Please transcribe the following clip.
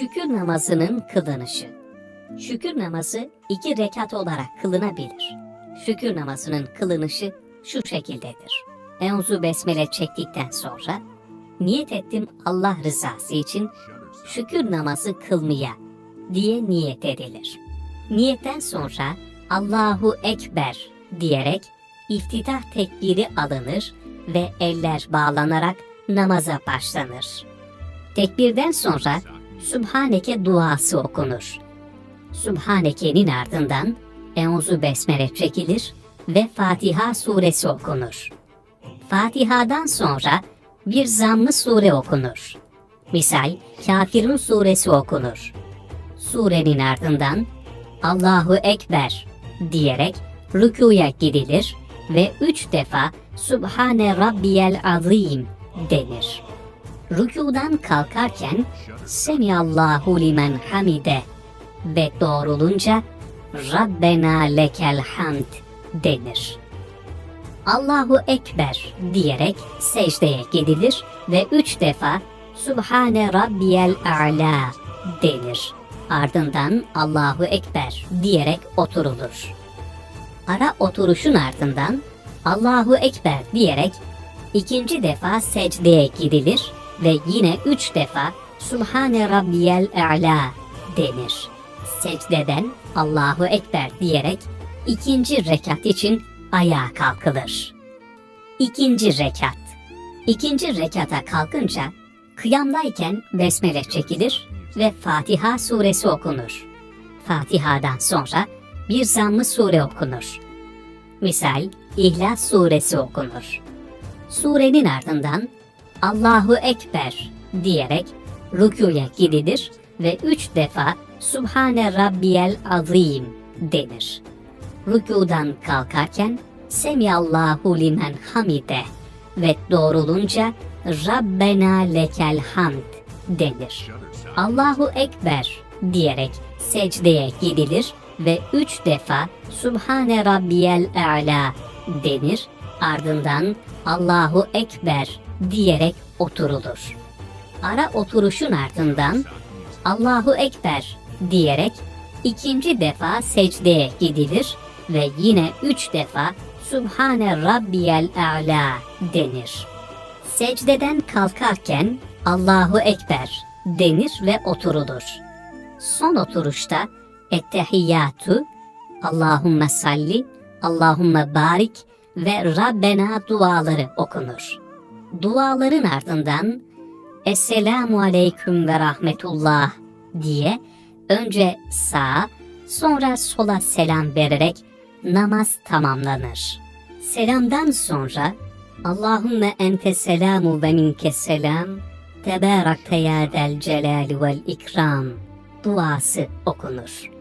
Şükür namazının kılınışı. Şükür namazı iki rekat olarak kılınabilir. Şükür namazının kılınışı şu şekildedir. Euzu besmele çektikten sonra niyet ettim Allah rızası için şükür namazı kılmaya diye niyet edilir. Niyetten sonra Allahu Ekber diyerek iftitah tekbiri alınır ve eller bağlanarak namaza başlanır. Tekbirden sonra Sübhaneke duası okunur. Sübhaneke'nin ardından Euzu Besmele çekilir ve Fatiha suresi okunur. Fatiha'dan sonra bir zammı sure okunur. Misal Kafirun suresi okunur. Surenin ardından Allahu Ekber diyerek rükuya gidilir ve üç defa Subhane Rabbiyel Azim denir. Rükudan kalkarken Semiyallahu limen hamide ve doğrulunca Rabbena lekel hamd denir. Allahu Ekber diyerek secdeye gidilir ve üç defa Subhane Rabbiyel A'la denir. Ardından Allahu Ekber diyerek oturulur. Ara oturuşun ardından Allahu Ekber diyerek ikinci defa secdeye gidilir ve yine üç defa Subhane Rabbiyel A'la denir. Secdeden Allahu Ekber diyerek ikinci rekat için ayağa kalkılır. İkinci rekat. İkinci rekata kalkınca kıyamdayken besmele çekilir ve Fatiha suresi okunur. Fatiha'dan sonra bir zammı sure okunur. Misal İhlas suresi okunur. Surenin ardından Allahu Ekber diyerek rükuya gidilir ve üç defa Subhane Rabbiyel Azim denir. Rükudan kalkarken Semiyallahu limen hamide ve doğrulunca Rabbena lekel hamd denir. Allahu Ekber diyerek secdeye gidilir ve üç defa Subhane Rabbiyel A'la denir. Ardından Allahu Ekber diyerek oturulur. Ara oturuşun ardından Allahu Ekber diyerek ikinci defa secdeye gidilir ve yine üç defa Subhane Rabbiyel A'la denir. Secdeden kalkarken Allahu Ekber denir ve oturulur. Son oturuşta Ettehiyyatu, Allahümme salli, Allahümme barik ve Rabbena duaları okunur. Duaların ardından Esselamu Aleyküm ve Rahmetullah diye önce sağa sonra sola selam vererek namaz tamamlanır. Selamdan sonra Allahümme ente selamu ve minke selam tebarakte ya del vel ikram duası okunur.